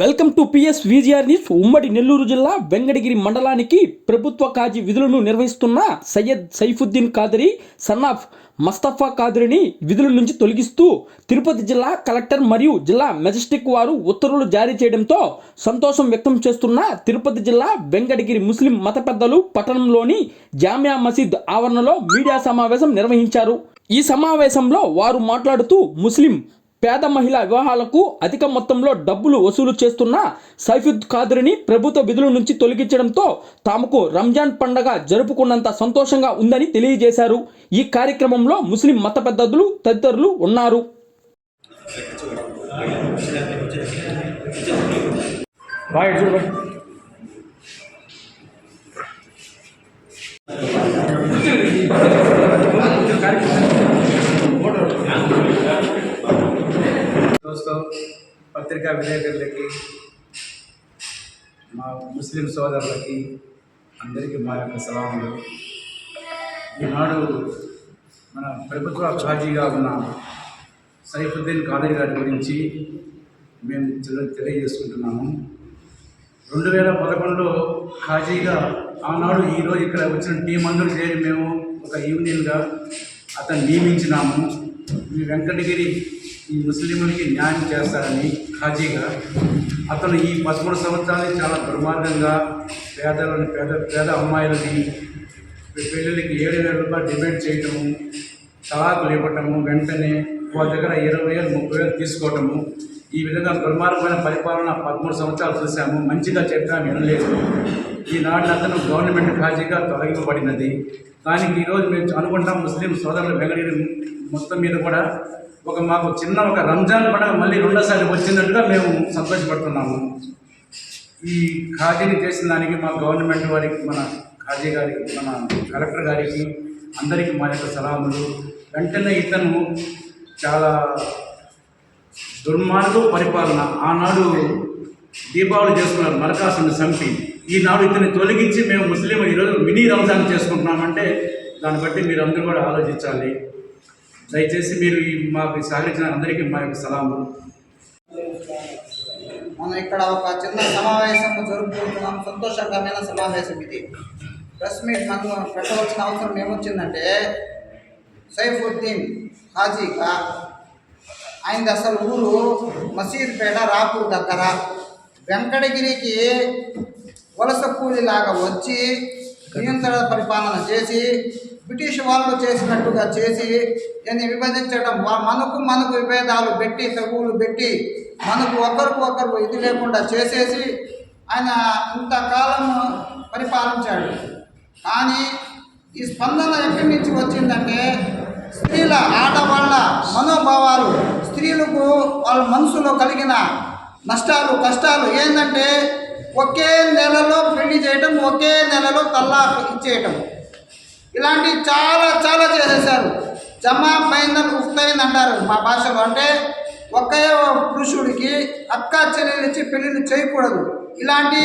Welcome to PS VGR news ఉమ్మడి నెల్లూరు జిల్లా వెంగడగిరి మండలానికి ప్రభుత్వ కాజీ విధులను నిర్వహిస్తున్న సయ్యద్ సైఫుద్దీన్ కాదరి సన్నాఫ్ మస్తఫా కాదరిని విధుల నుంచి తొలగిస్తూ తిరుపతి జిల్లా కలెక్టర్ మరియు జిల్లా మెజెస్టిక్ వారు ఉత్తర్వులు జారీ చేయడంతో సంతోషం వ్యక్తం చేస్తున్న తిరుపతి జిల్లా వెంకటగిరి ముస్లిం మత పెద్దలు పట్టణంలోని జామియా మసీద్ ఆవరణలో మీడియా సమావేశం నిర్వహించారు. ఈ సమావేశంలో వారు మాట్లాడుతూ ముస్లిం పేద మహిళా వివాహాలకు అధిక మొత్తంలో డబ్బులు వసూలు చేస్తున్న సైఫుద్ ఖాదరిని ప్రభుత్వ విధుల నుంచి తొలగించడంతో తాముకు రంజాన్ పండగ జరుపుకున్నంత సంతోషంగా ఉందని తెలియజేశారు. ఈ కార్యక్రమంలో ముస్లిం మత పెద్దలు తదితరులు ఉన్నారు. దోస్తో పత్రికా విలేకరులకి మా ముస్లిం సోదరులకి అందరికీ మా యొక్క సలాములు. ఈనాడు మన ప్రభుత్వ ఖాజీగా ఉన్న సైఫుద్దీన్ కాదరి గారి గురించి మేము తెలియజేసుకుంటున్నాము. రెండు వేల పదకొండులో ఖాజీగా ఆనాడు ఈరోజు ఇక్కడ వచ్చిన టీం అందరూ చేరి మేము ఒక యూనియన్గా అతను నియమించినాము. ఈ వెంకటగిరి ఈ ముస్లింలకి న్యాయం చేస్తాడని ఖాజీగా అతను ఈ పదమూడు సంవత్సరాలు చాలా దుర్మార్గంగా పేదలని పేద పేద అమ్మాయిలని పెళ్ళిళ్ళకి ఏడు వేల రూపాయలు డిమాండ్ చేయటము తలాకులు ఇవ్వటము వెంటనే వాళ్ళ దగ్గర ఇరవై వేలు ముప్పై వేలు తీసుకోవటము ఈ విధంగా దుర్మార్గమైన పరిపాలన పదమూడు సంవత్సరాలు చూసాము మంచిగా చెప్పినా వినలేదు. ఈనాడు అతను గవర్నమెంట్ ఖాజీగా తొలగింపబడినది. దానికి ఈరోజు మేము అనుకుంటాం ముస్లిం సోదరుల వెంకటగిరి మొత్తం మీద కూడా ఒక మాకు చిన్న ఒక రంజాన్ పండుగ మళ్ళీ రెండోసారి వచ్చినట్టుగా మేము సంతోషపడుతున్నాము. ఈ ఖాజీని చేసిన దానికి మా గవర్నమెంట్ వారికి మన ఖాజీ గారికి మన కలెక్టర్ గారికి అందరికీ మా యొక్క సలాములు. వెంటనే ఇతను చాలా దుర్మార్గ పరిపాలన. ఆనాడు దీపావళి చేసుకున్నారు మరకాసుని చంపి. ఈనాడు ఇతన్ని తొలగించి మేము ముస్లిం ఈరోజు మినీ రంజాన్ చేసుకుంటున్నామంటే దాన్ని బట్టి మీరు అందరూ కూడా ఆలోచించాలి. దయచేసి మీరు ఈ మాకు సహకరించిన అందరికీ మా యొక్క సలాము మనం ఇక్కడ ఒక చిన్న సమావేశం జరుపుకుంటున్నాం. సంతోషకరమైన సమావేశం ఇది. ప్రెస్ మీట్ మనం పెట్టవలసిన అవసరం ఏమొచ్చిందంటే సైఫుద్దీన్ హాజీగా ఆయనది అసలు ఊరు మసీద్పేట రాపూర్ దగ్గర వెంకటగిరికి వలస కూలిలాగా వచ్చి నియంత్రణ పరిపాలన చేసి బ్రిటిష్ వాళ్ళు చేసినట్టుగా చేసి దాన్ని విభజించడం మనకు మనకు విభేదాలు పెట్టి తగువులు పెట్టి మనకు ఒకరికి ఒకరు ఇది లేకుండా చేసేసి ఆయన ఇంతకాలం పరిపాలించాడు. కానీ ఈ స్పందన ఎక్కడి నుంచి వచ్చిందంటే స్త్రీల ఆడవాళ్ళ మనోభావాలు స్త్రీలకు వాళ్ళ మనసులో కలిగిన నష్టాలు కష్టాలు ఏంటంటే ఒకే నెలలో పెళ్ళి చేయటం ఒకే నెలలో తల్లాకు ఇచ్చేయటం. ఇలాంటివి చాలా చాలా చేసేసారు జమా బైందర్ ఉఫ్తైన్ అంటారు మా భాషలో. అంటే ఒకే పురుషుడికి అక్క చెల్లెలిచ్చి పెళ్ళిని చేయకూడదు. ఇలాంటి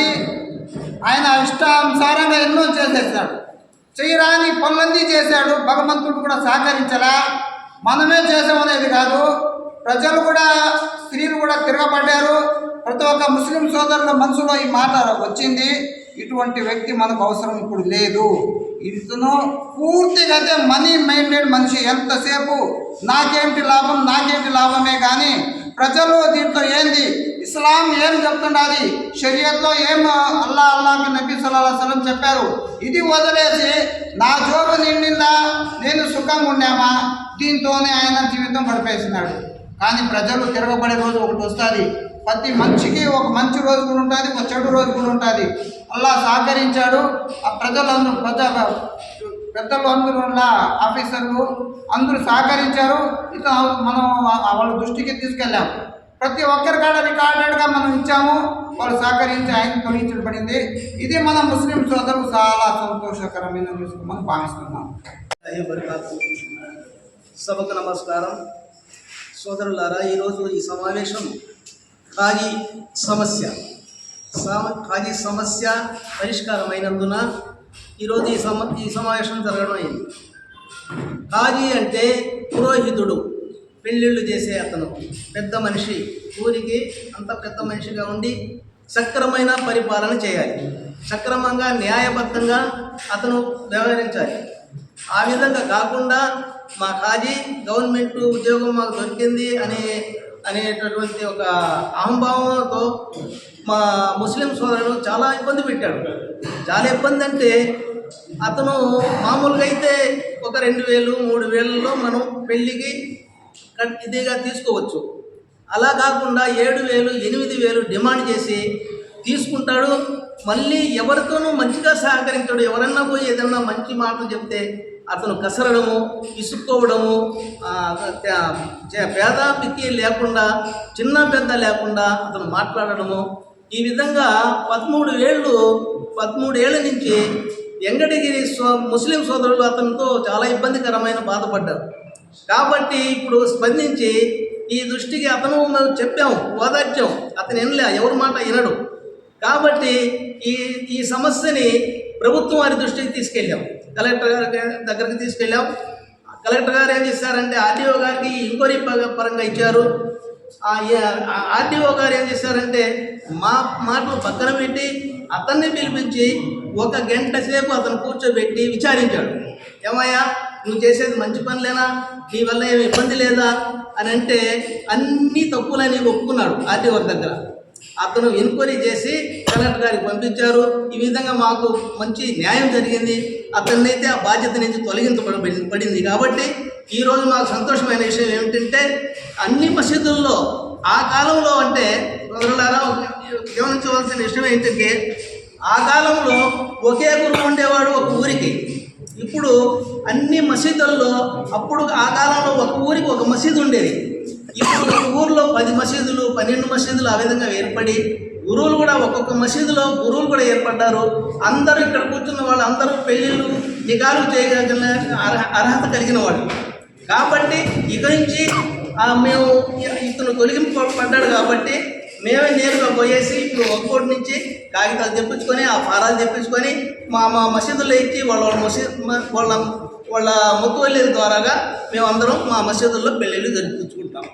ఆయన ఇష్టానుసారంగా ఎన్నో చేసేసాడు చేయరాని పనులన్నీ చేశాడు. భగవంతుడు కూడా సహకరించలా. మనమే చేసామనేది కాదు. ప్రజలు కూడా స్త్రీలు కూడా తిరగబడ్డారు. ప్రతి ఒక్క ముస్లిం సోదరుల మనసులో ఈ మాట వచ్చింది. ఇటువంటి వ్యక్తి మనకు అవసరం ఇప్పుడు లేదు. ఇతను పూర్తిగా అయితే మనీ మైండెడ్ మనిషి ఎంతసేపు? నాకేంటి లాభం నాకేంటి లాభమే కానీ ప్రజలు దీంట్లో ఏంది? ఇస్లాం ఏం చెప్తుండాలి షరియత్లో ఏం అల్లా అల్లాకి నబీ సల్లాహు చెప్పారు? ఇది వదిలేసి నా జోబు నిండిందా? నేను సుఖంగా ఉన్నామా? దీంతోనే ఆయన జీవితం గడిపేసినాడు. కానీ ప్రజలు తిరగబడే రోజు ఒకటి వస్తుంది. ప్రతి మంచికి ఒక మంచి రోజు కూడా ఉంటుంది ఒక చెడు రోజు కూడా ఉంటుంది. అలా సహకరించాడు. ఆ ప్రజలందరూ ప్రజ పెద్దలు అందరూ ఉన్న ఆఫీసర్లు అందరూ సహకరించారు. ఇతను మనం వాళ్ళ దృష్టికి తీసుకెళ్ళాం. ప్రతి ఒక్కరి కాడ రికార్డెడ్గా మనం ఇచ్చాము. వాళ్ళు సహకరించి ఆయన తొలగించబడింది. ఇది మన ముస్లిం సోదరులు చాలా సంతోషకరమైన న్యూస్ మనం భావిస్తున్నాం. సభకు నమస్కారం. సోదరులారా ఈరోజు ఈ సమావేశం ఖాళీ సమస్య. సమ- ఖాళీ సమస్య పరిష్కారమైనందున ఈరోజు ఈ సమ ఈ సమావేశం జరగడం అయింది. ఖాళీ అంటే పురోహితుడు పెళ్ళిళ్ళు చేసే అతను. పెద్ద మనిషి. ఊరికి అంత పెద్ద మనిషిగా ఉండి సక్రమైన పరిపాలన చేయాలి. సక్రమంగా న్యాయబద్ధంగా అతను వ్యవహరించాలి. ఆ విధంగా కాకుండా మా కాజీ గవర్నమెంట్ ఉద్యోగం మాకు దొరికింది అనే అనేటటువంటి ఒక అహంభావంతో మా ముస్లిం సోదరుడు చాలా ఇబ్బంది పెట్టాడు చాలా ఇబ్బంది అంటే అతను మామూలుగా అయితే ఒక రెండు వేలు మూడు వేలలో మనం పెళ్ళికి ఇదిగా తీసుకోవచ్చు. అలా కాకుండా ఏడు వేలు ఎనిమిది వేలు డిమాండ్ చేసి తీసుకుంటాడు. మళ్ళీ ఎవరితోనూ మంచిగా సహకరించాడు. ఎవరన్నా పోయి ఏదన్నా మంచి మాటలు చెప్తే అతను కసరడము ఇసుక్కోవడము ఆ, పేద పిక్కి లేకుండా చిన్న పెద్ద లేకుండా అతను మాట్లాడడము. ఈ విధంగా పదమూడు ఏళ్ళు పదమూడు ఏళ్ళ నుంచి వెంకటగిరి సో ముస్లిం సోదరులు అతనితో చాలా ఇబ్బందికరమైన బాధపడ్డారు. కాబట్టి ఇప్పుడు స్పందించి ఈ దృష్టికి అతను మేము చెప్పాము ఓదార్చాం. అతను వినలే ఎవరి మాట వినడు. కాబట్టి ఈ ఈ సమస్యని ప్రభుత్వం వారి దృష్టికి తీసుకెళ్ళాం. కలెక్టర్ గారి దగ్గరికి తీసుకెళ్ళాం. కలెక్టర్ గారు ఏం చేశారంటే ఆర్డీఓ గారికి ఇంక్వైరీ పరంగా ఇచ్చారు. ఆర్డీఓ గారు ఏం చేశారంటే మా మాటలు పక్కన పెట్టి అతన్ని పిలిపించి ఒక గంట సేపు అతను కూర్చోబెట్టి విచారించాడు. ఏమయ్యా నువ్వు చేసేది మంచి పనులేనా? నీ వల్ల ఏమి ఇబ్బంది లేదా? అని అంటే అన్ని తప్పులని ఒప్పుకున్నాడు ఆర్డీఓ దగ్గర. అతను ఎంక్వైరీ చేసి కలెక్టర్ గారికి పంపించారు. ఈ విధంగా మాకు మంచి న్యాయం జరిగింది. అతన్నైతే ఆ బాధ్యత నుంచి తొలగించబడి పడింది. కాబట్టి ఈరోజు మాకు సంతోషమైన విషయం ఏమిటంటే అన్ని మసీదుల్లో ఆ కాలంలో అంటే సోదరులారా గమనించవలసిన విషయం ఏంటంటే ఆ కాలంలో ఒకే గురువు ఉండేవాడు ఒక ఊరికి. ఇప్పుడు అన్ని మసీదుల్లో అప్పుడు ఆ కాలంలో ఒక ఊరికి ఒక మసీదు ఉండేది. ఇప్పుడు ఊర్లో పది మసీదులు పన్నెండు మసీదులు ఆ విధంగా ఏర్పడి గురువులు కూడా ఒక్కొక్క మసీదులో గురువులు కూడా ఏర్పడ్డారు. అందరూ ఇక్కడ కూర్చున్న వాళ్ళు అందరూ పెళ్ళిళ్ళు నిఘాలు చేయగలిగిన అర్హత కలిగిన వాళ్ళు. కాబట్టి ఇక నుంచి మేము ఇతను తొలగింపు పడ్డాడు కాబట్టి మేమే నేరుగా పోయేసి ఇప్పుడు ఒక్కోటి నుంచి కాగితాలు తెప్పించుకొని ఆ ఫారాలు తెప్పించుకొని మా మా మసీదుల్లో ఇచ్చి వాళ్ళ వాళ్ళ మసీద్ వాళ్ళ వాళ్ళ వెళ్ళేది ద్వారాగా మేమందరం మా మసీదుల్లో పెళ్ళిళ్ళు జరిపించుకుంటాం.